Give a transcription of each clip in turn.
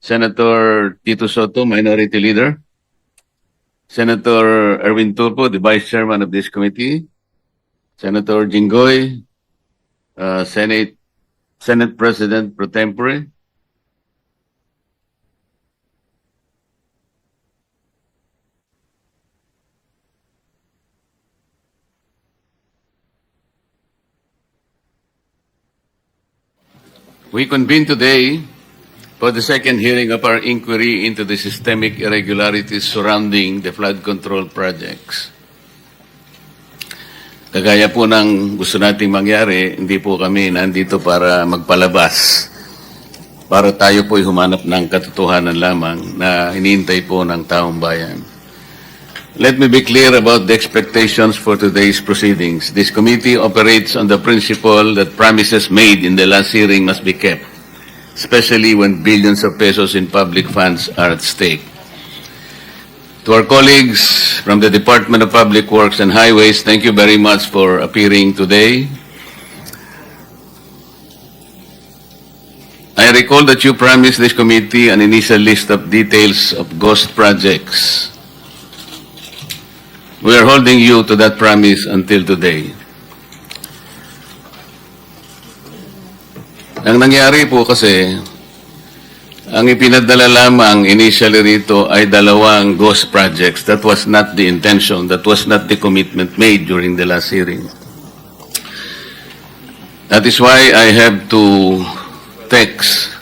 Senator Tito Soto, Minority Leader. Senator Erwin Turpo, the Vice Chairman of this committee. Senator Jinggoy, uh, Senate Senate President pro tempore. We convene today for the second hearing of our inquiry into the systemic irregularities surrounding the flood control projects. Kagaya po ng gusto nating mangyari, hindi po kami nandito para magpalabas. Para tayo po'y humanap ng katotohanan lamang na hinihintay po ng taong bayan. Let me be clear about the expectations for today's proceedings. This committee operates on the principle that promises made in the last hearing must be kept, especially when billions of pesos in public funds are at stake. To our colleagues from the Department of Public Works and Highways, thank you very much for appearing today. I recall that you promised this committee an initial list of details of ghost projects. We are holding you to that promise until today. Ang nangyari po kasi, ang ipinadala lamang initially rito ay dalawang ghost projects. That was not the intention. That was not the commitment made during the last hearing. That is why I have to text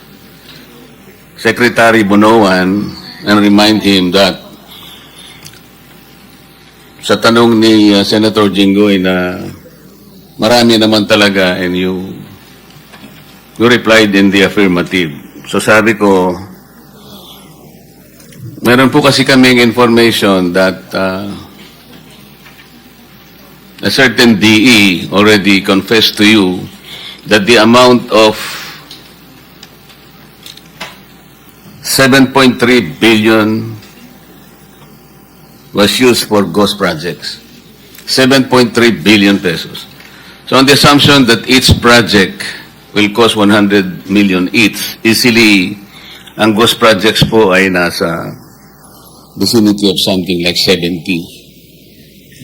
Secretary Bonoan and remind him that sa tanong ni uh, Senator Jinggoy na marami naman talaga and you you replied in the affirmative. So sabi ko, meron po kasi kaming information that uh, a certain DE already confessed to you that the amount of 7.3 billion was used for ghost projects. 7.3 billion pesos. So on the assumption that each project will cost 100 million each, easily, ang ghost projects po ay nasa vicinity of something like 70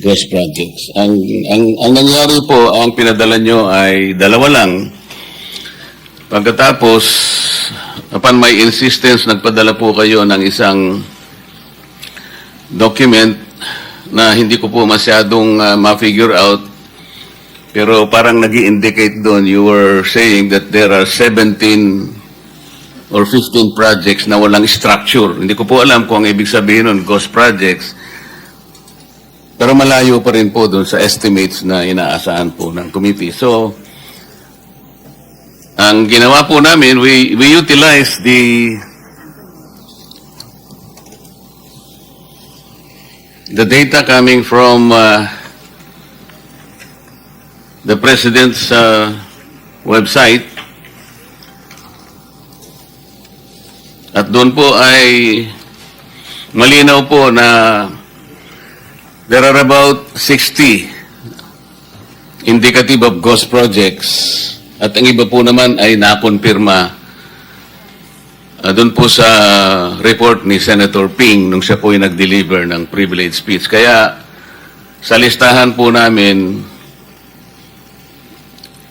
ghost projects. Ang, ang, ang nangyari po, ang pinadala nyo ay dalawa lang. Pagkatapos, upon my insistence, nagpadala po kayo ng isang document na hindi ko po masyadong uh, ma-figure out pero parang nag indicate doon you were saying that there are 17 or 15 projects na walang structure. Hindi ko po alam kung ang ibig sabihin nun, ghost projects. Pero malayo pa rin po doon sa estimates na inaasahan po ng committee. So, ang ginawa po namin, we, we utilize the the data coming from uh, the President's uh, website. At doon po ay malinaw po na there are about 60 indicative of ghost projects. At ang iba po naman ay nakonfirma Ah, doon po sa report ni Senator Ping nung siya po ay nag-deliver ng privilege speech. Kaya sa listahan po namin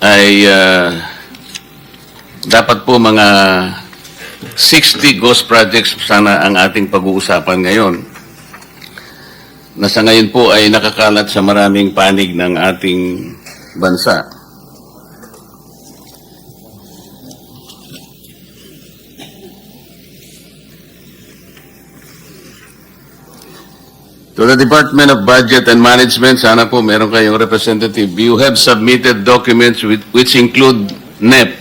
ay ah, dapat po mga 60 ghost projects sana ang ating pag-uusapan ngayon. Na sa ngayon po ay nakakalat sa maraming panig ng ating bansa. To the Department of Budget and Management, sana po meron kayong representative. You have submitted documents with, which include NEP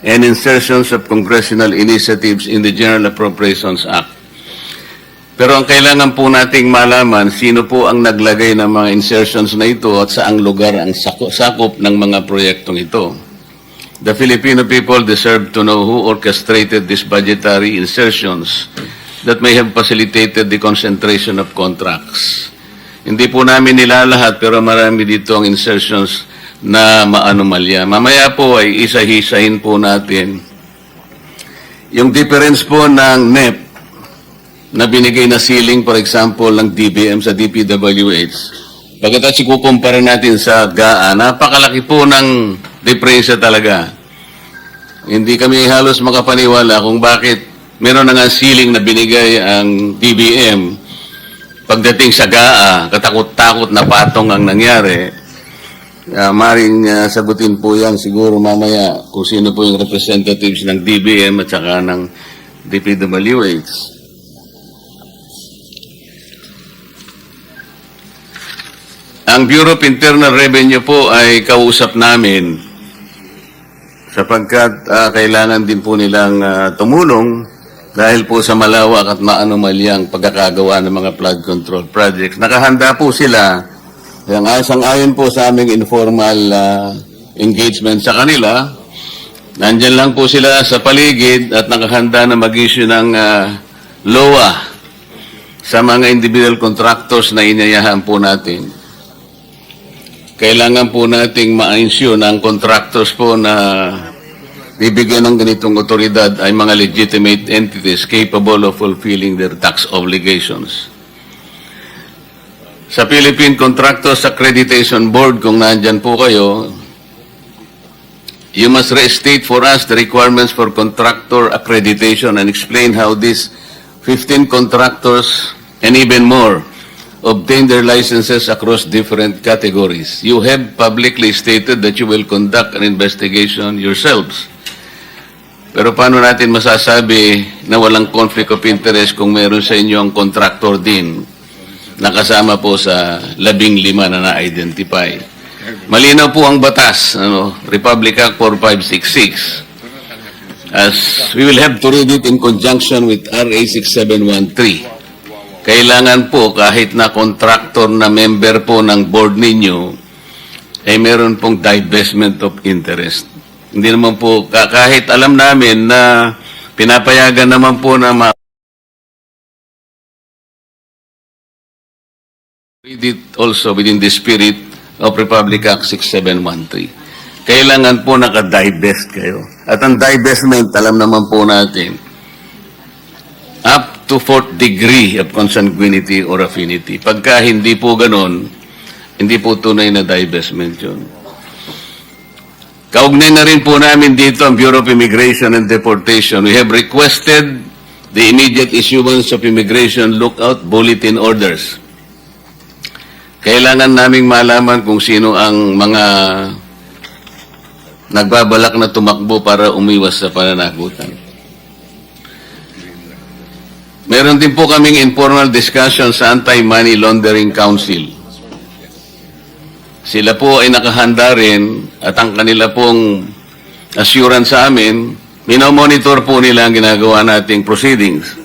and insertions of congressional initiatives in the General Appropriations Act. Pero ang kailangan po nating malaman, sino po ang naglagay ng mga insertions na ito at saang lugar ang sakop, ng mga proyektong ito. The Filipino people deserve to know who orchestrated these budgetary insertions that may have facilitated the concentration of contracts. Hindi po namin nilalahat pero marami dito ang insertions na maanomalya. Mamaya po ay isa-hisahin po natin Yung difference po ng NEP na binigay na ceiling, for example, ng DBM sa DPWH, pagkatapos ikukumpara natin sa GAA, napakalaki po ng diferensya talaga. Hindi kami halos makapaniwala kung bakit meron na nga ceiling na binigay ang DBM. Pagdating sa GAA, katakot-takot na patong ang nangyari. Uh, maring ah, sagutin po yan siguro mamaya kung sino po yung representatives ng DBM at saka ng DPWH. Ang Bureau of Internal Revenue po ay kausap namin sapagkat ah, kailangan din po nilang ah, tumulong dahil po sa malawak at maanomalyang pagkakagawa ng mga flood control projects. Nakahanda po sila yung asang ayon po sa aming informal ah, engagement sa kanila, nandyan lang po sila sa paligid at nakahanda na mag-issue ng ah, LOA sa mga individual contractors na inayahan po natin. Kailangan po nating ma-ensure ang contractors po na bibigyan ng ganitong otoridad ay mga legitimate entities capable of fulfilling their tax obligations. Sa Philippine Contractors Accreditation Board, kung nandyan po kayo, you must restate for us the requirements for contractor accreditation and explain how these 15 contractors and even more obtain their licenses across different categories. You have publicly stated that you will conduct an investigation yourselves. Pero paano natin masasabi na walang conflict of interest kung meron sa inyo ang contractor din nakasama po sa labing lima na na-identify. Malinaw po ang batas, ano, Republic Act 4566. As we will have to read it in conjunction with RA 6713. Kailangan po kahit na contractor na member po ng board ninyo, ay meron pong divestment of interest. Hindi naman po, ka- kahit alam namin na pinapayagan naman po na ma- read it also within the spirit of Republic Act 6713. Kailangan po naka-divest kayo. At ang divestment, alam naman po natin, up to fourth degree of consanguinity or affinity. Pagka hindi po ganon, hindi po tunay na divestment yun. Kaugnay na rin po namin dito ang Bureau of Immigration and Deportation. We have requested the immediate issuance of immigration lookout bulletin orders. Kailangan naming malaman kung sino ang mga nagbabalak na tumakbo para umiwas sa pananagutan. Meron din po kaming informal discussion sa Anti-Money Laundering Council. Sila po ay nakahanda rin at ang kanila pong assurance sa amin, minomonitor po nila ang ginagawa nating proceedings.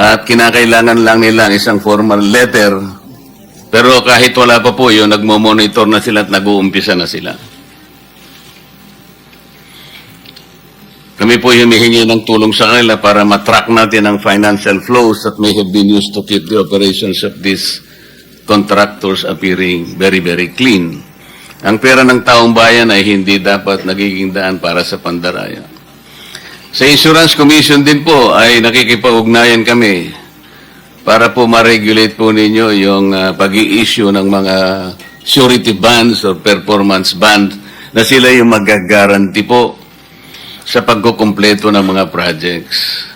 At kinakailangan lang nila ang isang formal letter. Pero kahit wala pa po yun, nagmo-monitor na sila at nag-uumpisa na sila. Kami po humihingi ng tulong sa kanila para matrack natin ang financial flows that may have been used to keep the operations of these contractors appearing very, very clean. Ang pera ng taong bayan ay hindi dapat nagiging daan para sa pandaraya. Sa Insurance Commission din po ay nakikipag-ugnayan kami para po ma-regulate po ninyo yung uh, pag issue ng mga surety bonds or performance bonds na sila yung mag-guarantee po sa pagkukumpleto ng mga projects.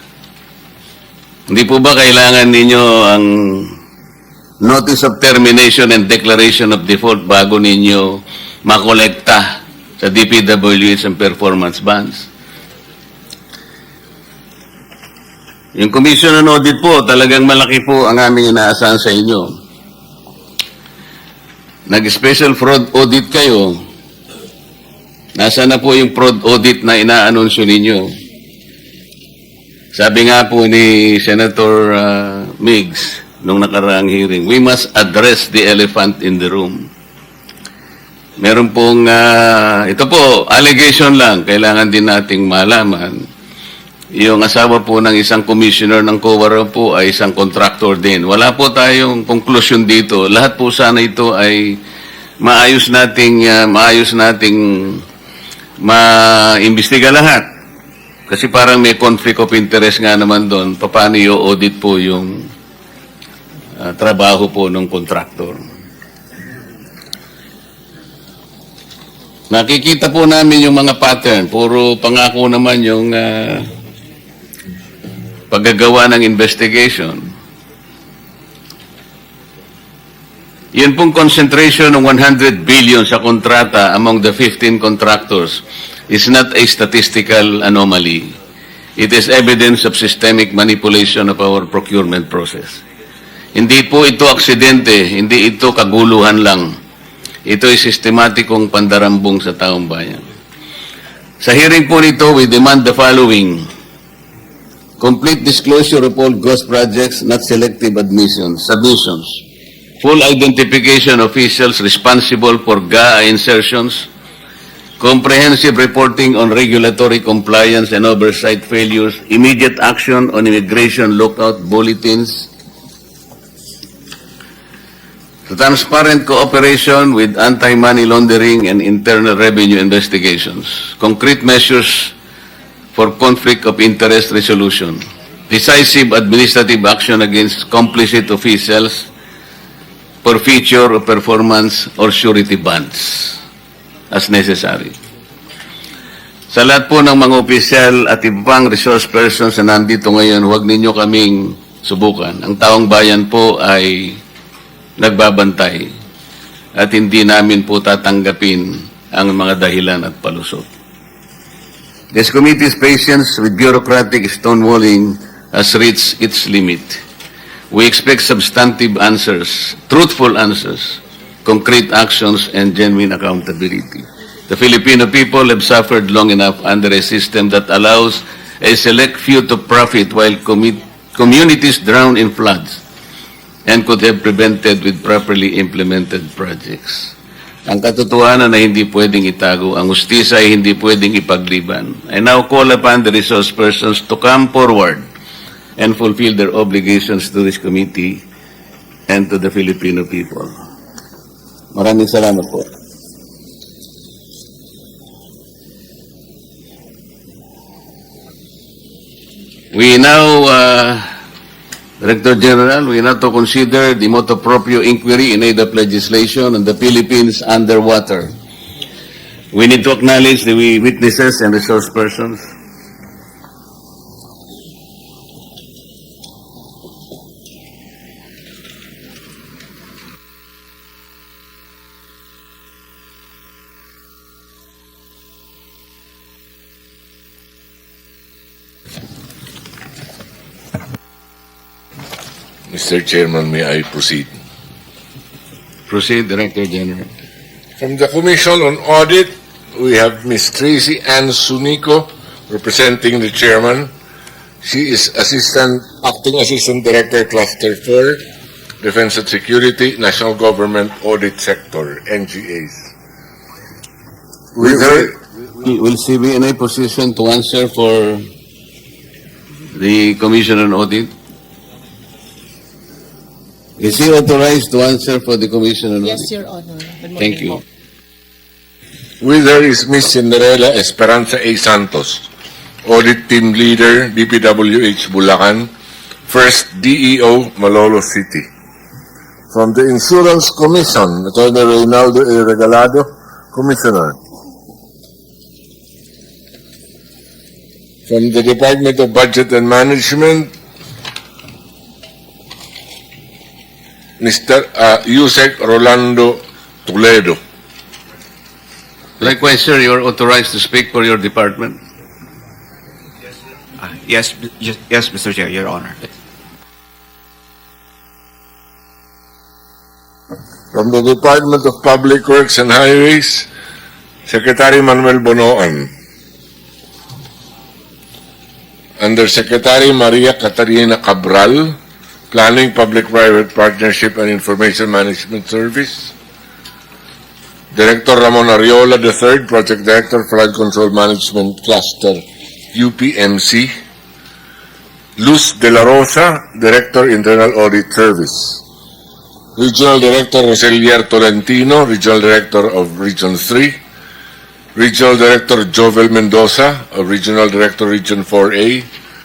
Hindi po ba kailangan ninyo ang notice of termination and declaration of default bago ninyo makolekta sa DPWH ang performance bonds? Yung Commission on Audit po, talagang malaki po ang aming inaasahan sa inyo. Nag-special fraud audit kayo, Nasa na po yung fraud audit na inaanunsyo ninyo? Sabi nga po ni Senator uh, Miggs nung nakaraang hearing, we must address the elephant in the room. Meron pong, uh, ito po, allegation lang, kailangan din nating malaman. Yung asawa po ng isang commissioner ng COA po ay isang contractor din. Wala po tayong conclusion dito. Lahat po sana ito ay maayos nating, uh, maayos nating maimbestiga lahat. Kasi parang may conflict of interest nga naman doon, paano i-audit po yung ah, trabaho po ng contractor. Nakikita po namin yung mga pattern. Puro pangako naman yung ah, paggagawa ng investigation. Yun pong concentration ng 100 billion sa kontrata among the 15 contractors is not a statistical anomaly. It is evidence of systemic manipulation of our procurement process. Hindi po ito aksidente, hindi ito kaguluhan lang. Ito ay sistematikong pandarambong sa taong bayan. Sa hearing po nito, we demand the following. Complete disclosure of all ghost projects, not selective admissions, submissions. Full identification of officials responsible for GAA insertions. Comprehensive reporting on regulatory compliance and oversight failures. Immediate action on immigration lookout bulletins. Transparent cooperation with anti-money laundering and internal revenue investigations. Concrete measures for conflict of interest resolution. Decisive administrative action against complicit officials for feature of performance or surety bonds as necessary. Sa lahat po ng mga opisyal at iba pang resource persons na nandito ngayon, huwag ninyo kaming subukan. Ang taong bayan po ay nagbabantay at hindi namin po tatanggapin ang mga dahilan at palusot. This committee's patience with bureaucratic stonewalling has reached its limit. We expect substantive answers, truthful answers, concrete actions, and genuine accountability. The Filipino people have suffered long enough under a system that allows a select few to profit while communities drown in floods and could have prevented with properly implemented projects. Ang katotohanan na hindi pwedeng itago, ang ustisya ay hindi pwedeng ipagliban. I now call upon the resource persons to come forward and fulfill their obligations to this committee and to the Filipino people. Maraming salamat po. We now, uh, Director General, we now to consider the motu proprio inquiry in aid of legislation on the Philippines underwater. We need to acknowledge the witnesses and resource persons. Mr. Chairman, may I proceed? Proceed, Director General. From the Commission on Audit, we have Ms. Tracy Ann Sunico representing the chairman. She is Assistant, Acting Assistant Director, Cluster 4, Defense and Security, National Government Audit Sector, NGAs. With her, Will she be in a position to answer for the Commission on Audit? Is he authorized to answer for the Commission on Audit? Yes, Your Honor. Good morning Thank you. po. with her is Ms. Cinderella Esperanza A. Santos, Audit Team Leader, DPWH Bulacan, First DEO, Malolo City. From the Insurance Commission, Attorney Reynaldo A. Regalado, Commissioner. From the Department of Budget and Management, Mr. uh, Yusek Rolando Toledo. Likewise, sir, you are authorized to speak for your department. Ah, Yes, yes, yes, Mr. Chair, Your Honor. From the Department of Public Works and Highways, Secretary Manuel Bonoan. Under Secretary Maria Catarina Cabral, Planning, Public-Private Partnership and Information Management Service. Director Ramon Ariola III, Project Director, Flood Control Management Cluster, UPMC. Luz De La Rosa, Director, Internal Audit Service. Regional Director Roselier Tolentino, Regional Director of Region 3. Regional Director Jovel Mendoza, Regional Director Region 4A,